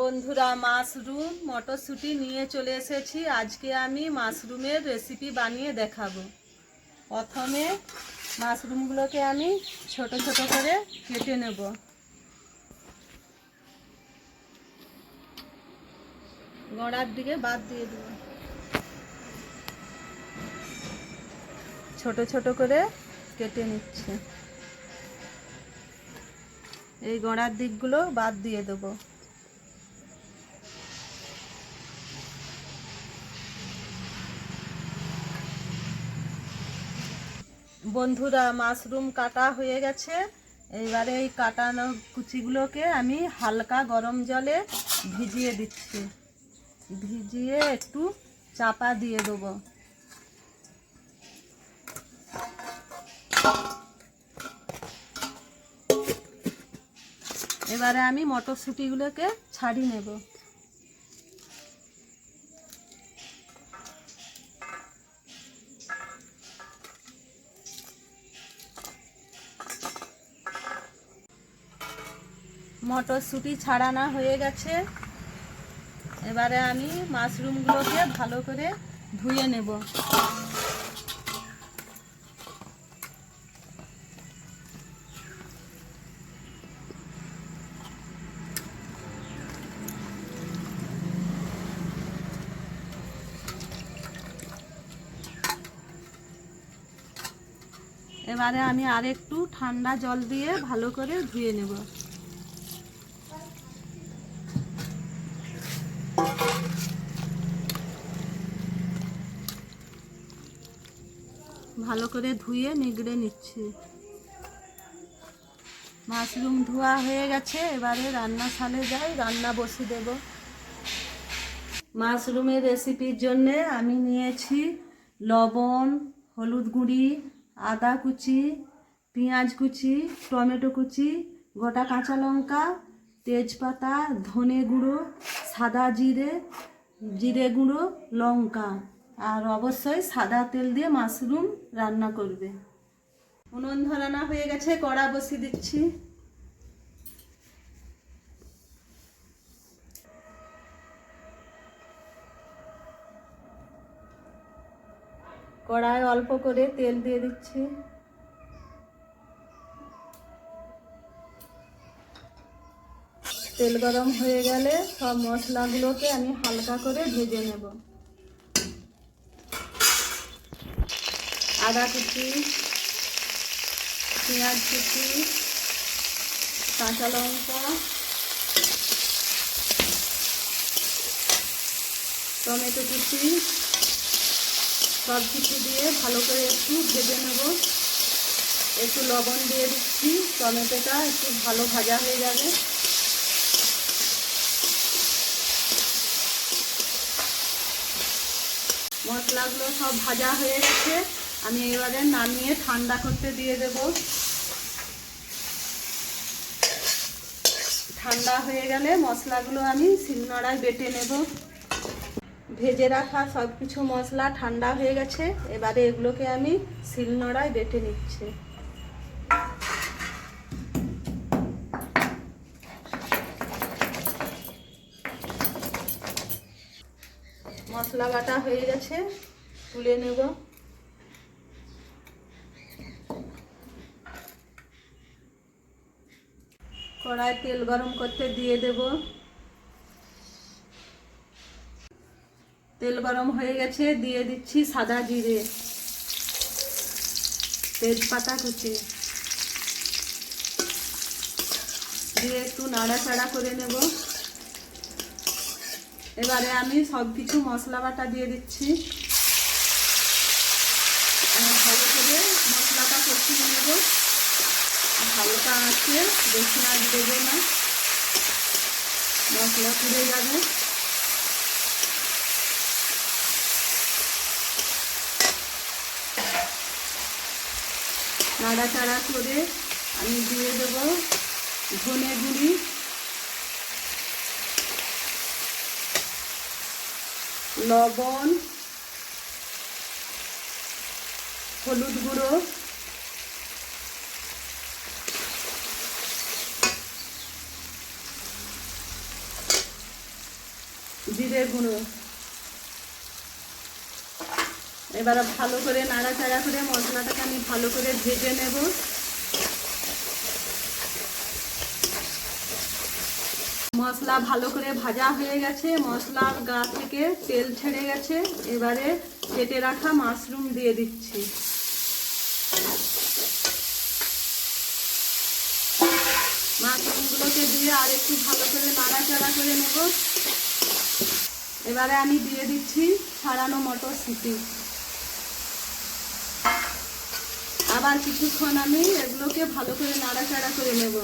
বন্ধুরা, মাশরুম মটরশুঁটি নিয়ে চলে এসেছি। আজকে আমি মাশরুমের রেসিপি বানিয়ে দেখাবো। প্রথমে মাশরুমগুলোকে আমি ছোট ছোট করে কেটে নেব। গড়ার দিকে বাদ দিয়ে দেব। ছোট ছোট করে কেটে নিচ্ছে। এই গড়ার দিকগুলো বাদ দিয়ে দেবো। বন্ধুরা, মাশরুম কাটা হয়ে গেছে। এবারে এই কাটানো কুচিগুলোকে আমি হালকা গরম জলে ভিজিয়ে দিচ্ছি। ভিজিয়ে একটু চাপা দিয়ে দেবো। এবারে আমি মটরশুঁটিগুলোকে ছাড়িয়ে নেব। মটরশুঁটি ছাড়ানো হয়ে গেছে। এবারে আমি মাশরুমগুলোকে ভালো করে ধুয়ে নেব। এবারে আমি আরেকটু ঠান্ডা জল দিয়ে ভালো করে ধুয়ে নেব। ভালো করে ধুয়ে নিগড়ে নিচ্ছি। মাশরুম ধোয়া হয়ে গেছে, এবারে রান্না সালে যাই, রান্না বসিয়ে দেব। মাশরুমের রেসিপির জন্যে আমি নিয়েছি লবণ, হলুদ গুঁড়ি, আদা কুচি, পেঁয়াজ কুচি, টমেটো কুচি, গোটা কাঁচা লঙ্কা, তেজপাতা, ধনে গুঁড়ো, সাদা জিরে জিরে গুঁড়ো, লঙ্কা। আর অবশ্যই সাদা তেল দিয়ে মাশরুম রান্না করবে। উনুন ধরানো হয়ে গেছে, কড়া বসিয়ে দিচ্ছি। কড়ায় অল্প করে তেল দিয়ে দিচ্ছি। তেল গরম হয়ে গেলে সব মশলাগুলোকে আমি হালকা করে ভেজে নেব। আদা কুচি, পেঁয়াজ কুচি, কাঁচা লঙ্কা, টমেটো কুচি, সব কিছু দিয়ে ভালো করে একটু ভেজে নেব। একটু লবণ দিয়ে দিচ্ছি, টমেটোটা একটু ভালো ভাজা হয়ে যাবে। মশলাগুলো সব ভাজা হয়ে গেছে। আমি এবারে নামিয়ে ঠান্ডা করতে দিয়ে দেব। ঠান্ডা হয়ে গেলে মশলাগুলো আমি শিলনোড়ায় বেটে নেব। ভেজে রাখা সব কিছু মশলা ঠান্ডা হয়ে গেছে, এবারে এগুলোকে আমি শিলনোড়ায় বেটে নিচ্ছি। মশলা বাটা হয়ে গেছে, তুলে নেব। কড়াই তেল গরম করতে দিয়ে দেব। তেল গরম হয়ে গেছে, দিয়ে দিচ্ছি সাদা জিরে, তেজপাতা কুচি। দিয়ে একটু নাড়াচাড়া করে নেব। এবারে আমি সব কিছু মশলা বাটা দিয়ে দিচ্ছি। ভালো করে মশলাটা কষিয়ে নেব। হালকা আঁচে বেশি আঁচ দেবে না। মশলা পুড়ে যাবে। নাড়াচাড়া করে আমি দিয়ে দেবো ধনে গুঁড়ি। লবণ, হলুদ গুঁড়ো। জিরে গুঁড়ো। এবার ভালো করে নাড়াচাড়া করে মশলাটাকে আমি ভালো করে ভেজে নেব। মশলা ভালো করে ভাজা হয়ে গেছে। মশলার গা থেকে তেল ছেড়ে গেছে। এবারে কেটে রাখা মাশরুম দিয়ে দিচ্ছি। মাশরুমগুলোকে দিয়ে আর একটু ভালো করে নাড়াচাড়া করে নেব। এবারে আমি দিয়ে দিচ্ছি ছাড়ানো মটরশুঁটি আবার কিছুক্ষণ আমি এগুলোকে ভালো করে নাড়াচাড়া করে নেব।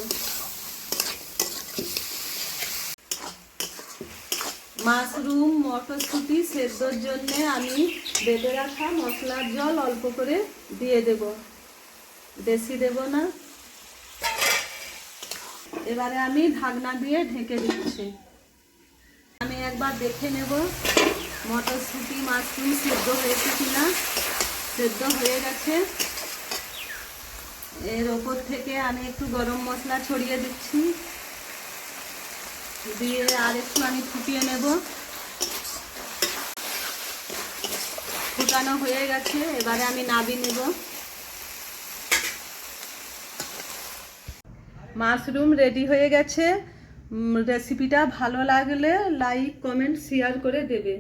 মাশরুম মটরশুঁটি সেদ্ধর জন্য আমি বেঁধে রাখা মশলার জল অল্প করে দিয়ে দেব। বেশি দেব না। এবারে আমি ঢাকনা দিয়ে ঢেকে দিচ্ছি। একবার দেখে নেব। মটরশুঁটি, মাশরুম সেদ্ধ হয়েছে কিনা? সেদ্ধ হয়ে গেছে। এর ওপর থেকে আমি একটু গরম মশলা ছড়িয়ে দিচ্ছি। দিয়ে আর একটু আমি ফুটিয়ে নেব। ফুটানো হয়ে গেছে, এবারে আমি নাবি নেব। মাশরুম রেডি হয়ে গেছে। রেসিপিটা ভালো লাগলে লাইক কমেন্ট শেয়ার করে দেবে।